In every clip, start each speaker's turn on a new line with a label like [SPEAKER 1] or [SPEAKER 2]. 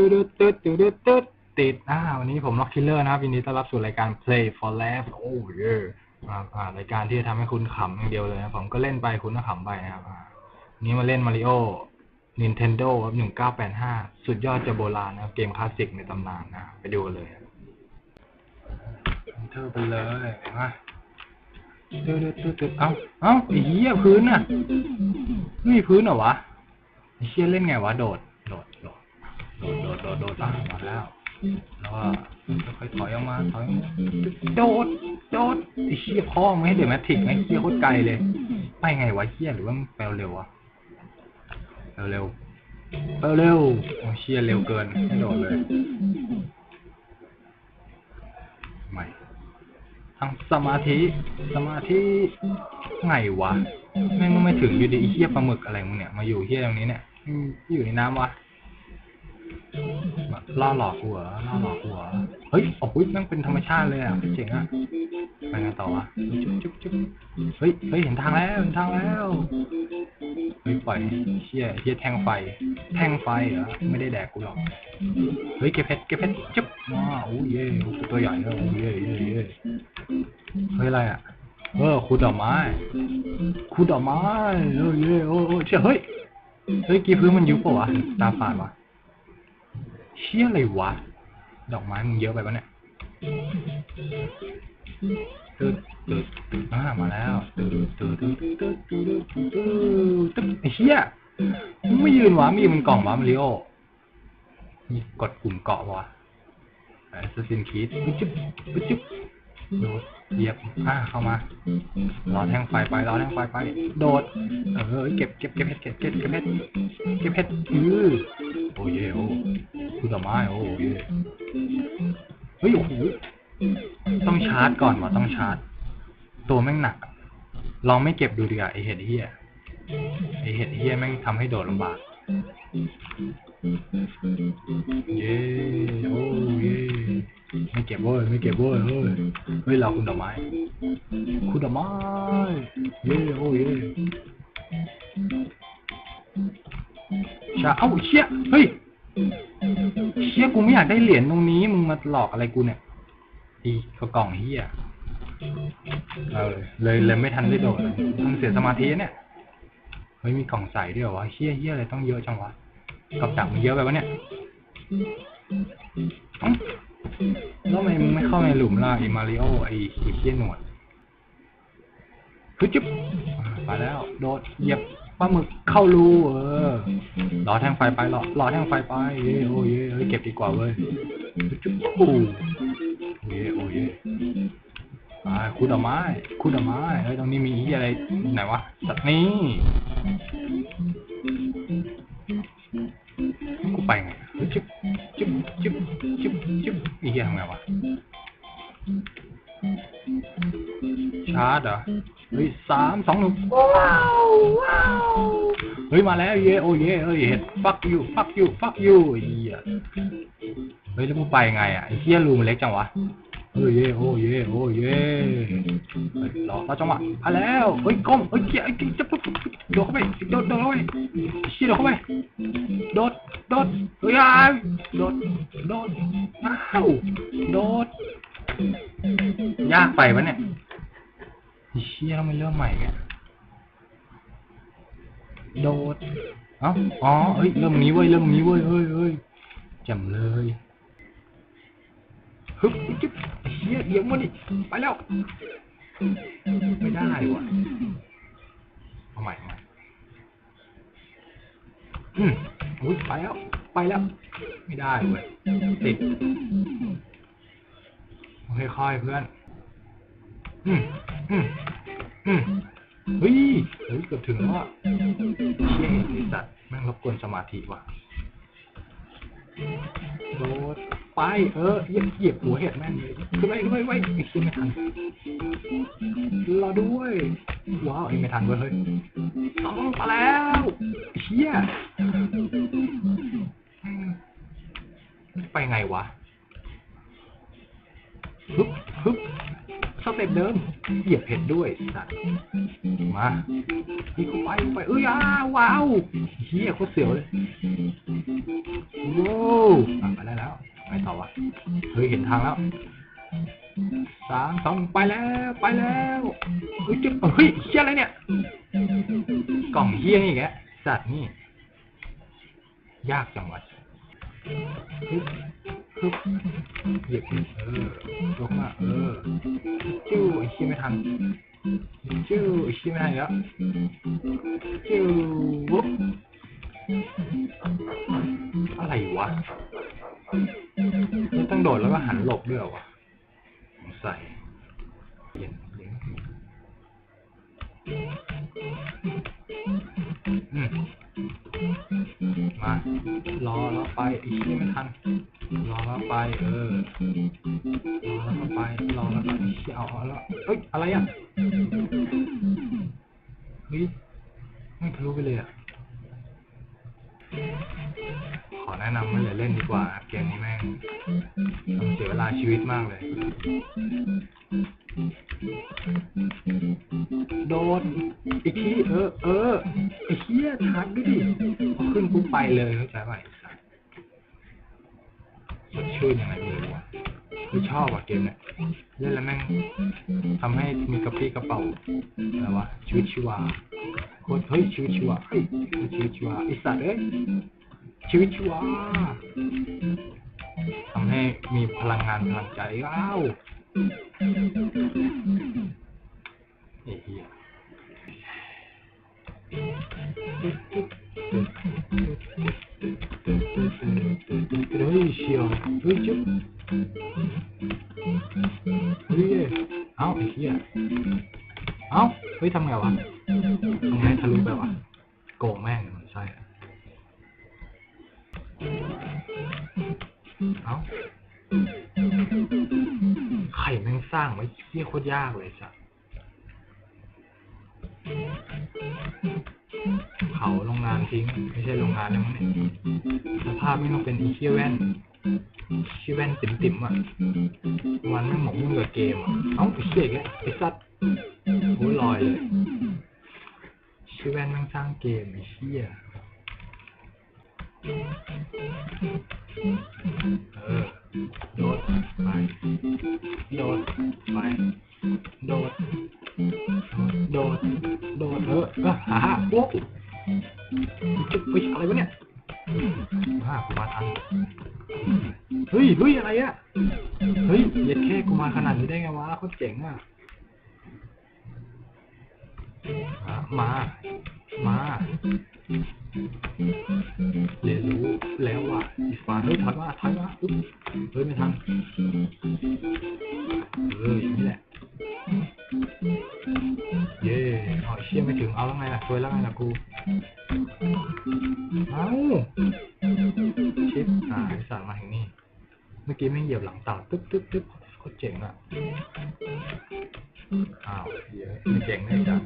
[SPEAKER 1] ตืดตืดตืดตืดติดอ่าวันนี้ผมล็อกคิลเลอร์นะครับยินดีต้อนรับสู่รายการ Play for Laugh โอ้ยครับอ่ารายการที่จะทำให้คุณขำอย่างเดียวเลยนะผมก็เล่นไปคุณก็ขำไปนะครับอ่าวันนี้มาเล่นมาริโอ Nintendo ครับหนึ่งเก้าแปดห้าสุดยอดจะโบราณนะครับเกมคลาสสิกในตำนานนะไปดูเลยเธอไปเลยมาตืดตืดตืดเอ้าเอ้าไอ้เหี้ยพื้นน่ะไม่มีพื้นเหรอวะไอ้เชี่ยเล่นไงวะโดด โดดโดดโดดโดดอะมาแล้ว แล้วก็ค่อยๆถอยออกมาถอยออกมาโดดโดดไอ้เชี่ยพ่อไม่ให้เดือดแมทริกไอ้เชี่ยโคตรไกลเลย ไปไงวะเชี่ยหรือว่ามันแปลเร็ววะเร็วเร็วเร็วเร็วโอ้เชี่ยเร็วเกินไม่โดดเลยไม่ทั้งสมาธิสมาธิไงวะแม่งไม่ถึงอยู่ดีไอ้เชี่ยปลาหมึกอะไรมึงเนี่ยมาอยู่เชี่ยตรงนี้เนี่ยอืมอยู่ในน้ำวะ ล่อหลอกหัวล่อหลอกหัว เฮ้ยโอ้ยแม่งเป็นธรรมชาติเลยอะเจ๋งอะไปไงต่อวะจุ๊บจุ๊บจุ๊บเฮ้ยเฮ้ยเห็นทางแล้วเห็นทางแล้วเฮ้ยปล่อยเชี่ยเชี่ยแทงไฟ แทงไฟเหรอไม่ได้แดกกูหรอกเฮ้ยเก็บเพชรเก็บเพชรจุ๊บว้าวโอ้เย่โอ้ตัวใหญ่เลยโอ้เย่เย่เย่เฮ้ยอะไรอะเออคูดอกไม้คูดอกไม้เออเย่โอ้โอ้เชี่ยเฮ้ยเฮ้ยกี่พื้นมันยุบปะวะตาฝาดวะ เชี่ยอะไรวะ ดอกไม้มึงเยอะไปปะเนี่ยตึ๊ดตึ๊ดตึ๊ดมามาแล้วตึ๊ดตึ๊ดตึ๊ดตึ๊ดตึ๊ดตึ๊ดตึ๊ดไอ้เชี่ยมึงไม่ยืนวะมีมันกล่องวะมาริโอมีกดกลุ่มเกาะวะแอสซินคิดปุ๊บปุ๊บ โดดเหยียบอ่าเข้ามารอแทงไฟไปรอแทงไฟไป โดด เออเก็บเก็บเก็บเพชรเก็บเก็บเก็บเพชรเก็บเพชรอือโอ้ยโอ้คือดอกไม้โอ้เย่เฮ้ยโอ้โหต้องชาร์จก่อนวะต้องชาร์จ ตัวแม่งหนักลองไม่เก็บดูดีกว่าไอเห็ดเฮียไอเห็ดเฮียแม่งทำให้โดดลำบาก เย่โอ้เย่ไม่เก็บเว้ยไม่เก็บเว้ยเฮ้ยเฮ้ยเราคุณดอกไม้ คุณดอกไม้ เย่โอ้เย่ชาเอ้าเชี่ยเฮ้ยเชี่ยกูไม่อยากได้เหรียญตรงนี้มึงมาหลอกอะไรกูเนี่ยอีกกล่องเฮียเออเลยเลยไม่ทันได้โดดเลยมันเสียสมาธิเนี่ยเฮ้ยมีกล่องใส่ด้วยเหรอวะเฮียเฮียอะไรต้องเยอะจังวะ กับดักมันเยอะไปวะเนี่ยแล้วทำไมมึงไม่เข้าในหลุมล่ะไอมาริโอไอไอเฮียหนวดฮึจุ๊บไปแล้ว โดดเหยียบปลาหมึกเข้ารูเออรอแทงไฟไปรอรอแทงไฟไปเย่โอ้เย่เฮ้ยเก็บดีกว่าเว้ยจุ๊บปูโอ้เย่โอ้เย่อ่าคูดอกไม้คูดอกไม้เฮ้ยตรงนี้มีอีอะไรไหนวะสัตว์นี่ บจุ๊บจุ๊บจุ๊บอีเหี้ยทำไงวะชาร์จเหรอเฮ้ยสามสองหนึ่งว้าวว้าวเฮ้ยมาแล้วเย่โอ้เย่เฮ้ยเห็ด fuck you fuck you fuck you ไอ้เหี้ยเฮ้ยแล้วมึงไปไงอะไอ้เหี้ยรูมันเล็กจังวะเฮ้ยเย่โอ้เย่โอ้เย่รอรอจังหวะมาแล้วเฮ้ยก้มเฮ้ยเกียไอ้เกียจะปุ๊บปุ๊บโดดเข้าไปโดดโดดเข้าไปชี่ยโดดเข้าไปโดดโดดเฮ้ยยโดดโดดอ้าวโดดยากไปปะเนี่ยไอ้เชี่ยต้องไปเริ่มใหม่เนี่โดดเอ้าอ๋อเอ้ยเริ่มนี้เว้ยเริ่มนี้เว้ยเฮ้ยเฮ้ยจ่มเลย ฮึบจิ๊บเชี่ยเดี๋ยวมาดิไปแล้ว ไม่ได้ว่ะเอาใหม่ใหม่อืมอุ้ยไปแล้ว ไปแล้ว ไม่ได้เว้ยติดค่อยๆเพื่อน อืมอืมอืมเฮ้ยเฮ้ยเกือบถึงแล้วอะเชี่ยไอ้สัตว์แม่งรบกวนสมาธิว่ะโดด ไปเออเหยียบเหยียบหัวเห็ดแม่งเลยขึ้นไปขึ้นไปไว้ไอ้เชี่ยไม่ทันรอด้วยว้าวไอไม่ทันเว้ยเฮ้ยต้องมาแล้วเชี่ยไปไงวะฮึบฮึบสเต็ปเดิมเหยียบเผ็ดด้วยสัตว์มานี่กูไปไปเอ้ยอ้าว้าวเฮียโคตรเสียวเลยโว้วไปได้แล้ว ไปต่อวะ เฮ้ย เห็นทางแล้ว สามสองไปแล้ว ไปแล้วเฮ้ยจุดเฮ้ยเฮียอะไรเนี่ย กล่องเฮี้ยนี่แกสัตว์นี่ ยากจังวะฮึบฮึบเหยียบเออยกมา เออ จิ้วไอ้เฮียไม่ทันจิ้วไอ้เฮียไม่ทันแล้วจิ้ววุ๊บอะไรวะ นี่ต้องโดดแล้วก็หันหลบด้วยเหรอวะสงสัยเปลี่ยนเสียงอืมารอแล้วไปอีกไม่ทันรอแล้วไป เออรอแล้วไปรอแล้วก็อีกเอาแล้วเอ้ยอะไรอะเฮ้ยไม่ทะลุไปเลยอะ แนะนำไม่เลยเล่นดีกว่า เกมนี้แม่งเสียเวลาชีวิตมากเลย โดนอีกที่เออ เออไอ้เหี้ยทักด้วยดิขึ้นปุ๊บไปเลยเข้าใจป่ไอ้สัสสดชื่นยังไงไม่รู้อะคือชอบอะเกมเนี่ยเล่นแล้วแม่งทำให้มีกระปี้กระเป๋าอะไรวะชีวิตชีวาโคตรเฮ้ยชีวิตชีวาเฮ้ยชีวิตชีวาไอสัตว์เอ้ย ชีวิตชีวาทำให้มีพลังงานพลังใจว้าวไอ้เหี้ยเฮ้ยเชียวเฮ้ยจุ๊บเฮ้ยเอ้าไอ้เหี้ยเอ้าเฮ้ยทำไงวะตรงไหนทะลุไปวะโกงแม่งมันใช่อะ เอ้าใครแม่งสร้างไว้เหี้ยโคตรยากเลยสัสเผาโรงงานทิ้ง ไม่ใช่โรงงานแล้วมั้งเนี่ยสภาพไม่ต้องเป็นอีเคียแว่นเคียแว่นติ่มติ่มอะวันไม่หมกมุ่งกับเกมอะเอ้าไอ้เชี่ยแกไอ้สัตว์โอ้ยลอยเลยเคียแว่นแม่งสร้างเกมไอ้เชี่ย เออ โดดไป โดดไป โดด โดด โดดเออเออฮ่าฮ่าโอ้จุ๊บเฮ้ยอะไรวะเนี่ยฮ่ากูมาทันเฮ้ยเฮ้ยอะไรอะเฮ้ยเย็ดแค่กูมาขนาดนี้ได้ไงวะโคตรเจ๋งอะอะมา มา ว่ะอีกฝ่ายเฮ้ยถอยมาถอยมาอุ๊บเฮ้ยไม่ทันเอออย่างนี้แหละ เย่เอาไอ้เชี่ยไม่ถึง เอาแล้วไงล่ะช่วยแล้วไงล่ะกู เอาชิปอ่าไอสารมาแห่งนี้ เมื่อกี้ไม่งเหยียบหลังเต่าตึ๊บตึ๊บตึ๊บโคตรเจ๋งอะ อ้าวเยอะไม่เจ๋งเลยจ้ะ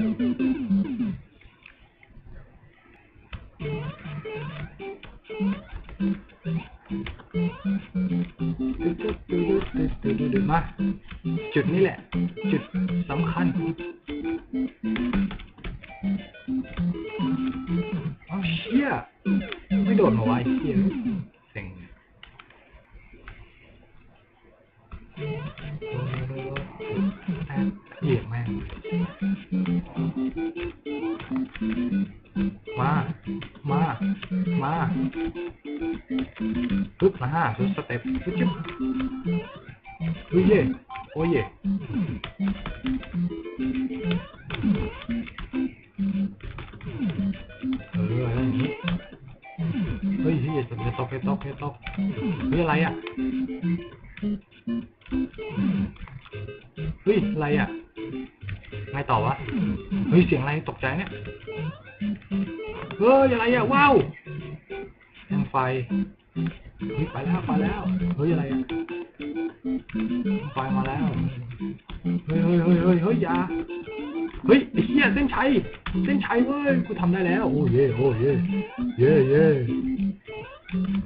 [SPEAKER 1] มาจุดนี้แหละ จุดสำคัญเอาเชี่ยไม่โดดมาไว้เชี่ยเซ็งเหยียบแม่งมา มา มาปึ๊บมาห้าชุดสเต็ปปึ๊บ เฮ้ยอะไรอะ เฮ้ย อะไรอะ ไงต่อวะ เฮ้ย เสียงอะไรตกใจเนี่ย เฮ้ย อะไรอะ ว้าวแสงไฟ เฮ้ย ไปแล้ว ไปแล้ว เฮ้ย อะไรอะ ไฟมาแล้ว เฮ้ยเฮ้ยเฮ้ยเฮ้ยเฮ้ยอยาเฮ้ยไอ้เหี้ยเส้นชัย เส้นชัยเว้ย กูทำได้แล้ว โอ้เย่โอ้เย่เย่เย่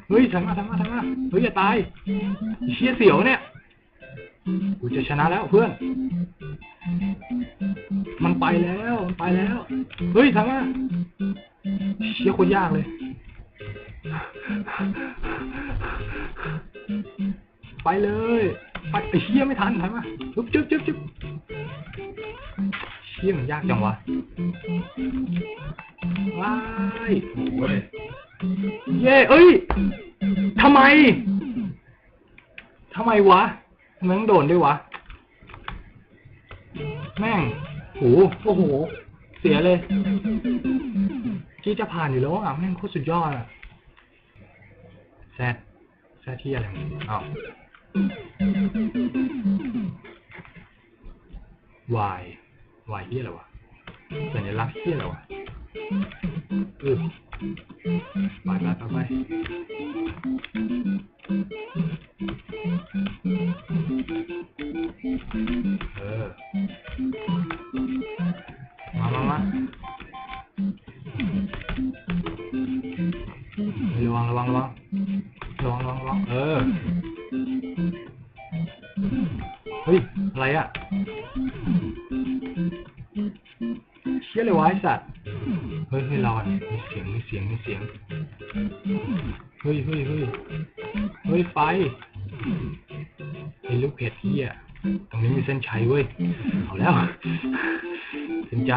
[SPEAKER 1] เฮ้ยทำมาทำมาทำมาเฮ้ยอย่าตายเชี่ยเสียวเนี่ยกูจะชนะแล้วเพื่อน มันไปแล้วมันไปแล้ว เฮ้ยทำไมเชี่ยคตรยากเลย ไปเลยไปไอเชี่ยไม่ทันทำไมจุ๊บจุ๊บจุ๊บจุ๊บเชี่ยมันยากจังวะว้าย
[SPEAKER 2] โอ้ย
[SPEAKER 1] เย่เอ้ยทำไมทำไมวะทำไมต้องโดนด้วยวะ แม่งโห โอ้โห เสียเลย ที่จะผ่านอยู่แล้วอะ แม่งโคตรสุดยอดอะแซดแซดที่อะไรอ้าววายวายที่อะไรวะสัญลักษณ์ที่อะไรวะเออ ไปไปไปไปเออ มามามาระวังระวังระวังระวังระวังระวังเออ เฮ้ย อะไรอะเชี่ยเลยวะไอสัตว์ ฮ้ยเฮ้ยรอก่อนมีเสียงมีเสียงมีเสียง เฮ้ยเฮ้ยเฮ้ยเฮ้ยไฟไอ้ลูกเพจเฮียตรงนี้มีเส้นชัยเว้ย เอาแล้ว เส้นใจ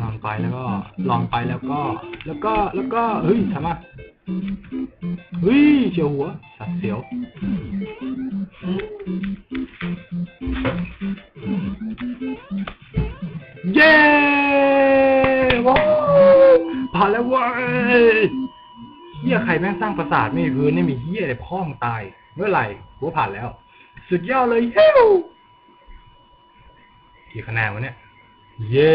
[SPEAKER 1] ลองไปแล้วก็ ลองไปแล้วก็ แล้วก็แล้วก็เฮ้ยทำไมเฮ้ยเจียวหัว สัตว์เสียวเย้ว้าวผ่านแล้วว้ยเฮียใครแม่งสร้างปราสาทไม่มีพื้นไม่มีเฮียอะไรพ่อมงตาย เมื่อไหร่กูว่าผ่านแล้ว สุดยอดเลยเฮ้วกี่คะแนนวะเนี่ย เย้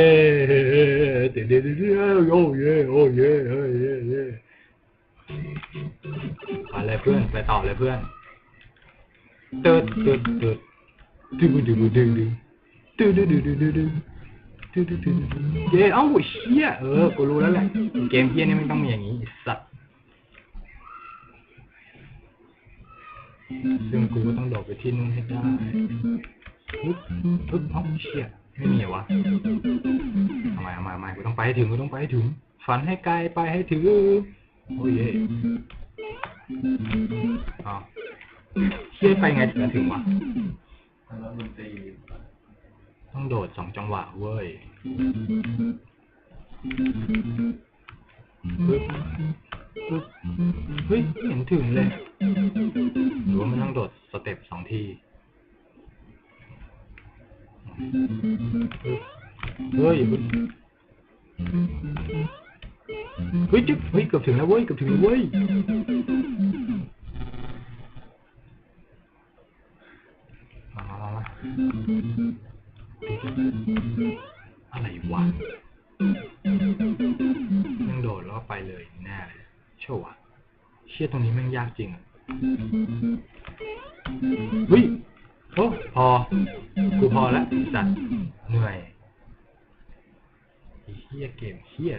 [SPEAKER 1] เดี๋ยวเดี๋ยวเดี๋ยวโอ้เย้โอ้เย้เฮ้ยเย้เย้ไปเลยเพื่อน ไปต่อเลยเพื่อนเติร์ดเติร์ดเติร์ดดึงดึงดึงดึงดึงดึงดึงดึงดึงดึงดูดูดูดูเย้เอ้าเชี่ยเออ กูรู้แล้วแหละ เกมเฮียนี่ไม่ต้องมีอย่างนี้ไอ้สัตว์ซึ่งกูก็ต้องโดดไปที่นู่นให้ได้ปึ๊บปึ๊บเอ้าเชี่ย ไม่มีเหรอวะทำไมทำไมทำไมกูต้องไปให้ถึงกูต้องไปให้ถึง ฝันให้ไกลไปให้ถึงโอ้ยเย้เอ้าเชี่ยไปไงถึงจะถึงวะ
[SPEAKER 2] ต้
[SPEAKER 1] องโดดสองจังหวะเว้ยปึ๊บปึ๊บเฮ้ยเห็นถึงเลยหรือว่ามันต้องโดดสเต็ปสองที เฮ้ยอย่าเพิ่งเฮ้ยจึ๊บเฮ้ยเกือบถึงแล้วเว้ยเกือบถึงแล้วเว้ยมามามามาอะไรวะแม่งโดดแล้วก็ไปเลยแน่เลยเชื่อวะเชี่ยตรงนี้แม่งยากจริงอะเฮ้ย โอ้พอ กูพอแล้วสัตว์เหนื่อยไอ้เฮียเกมเฮีย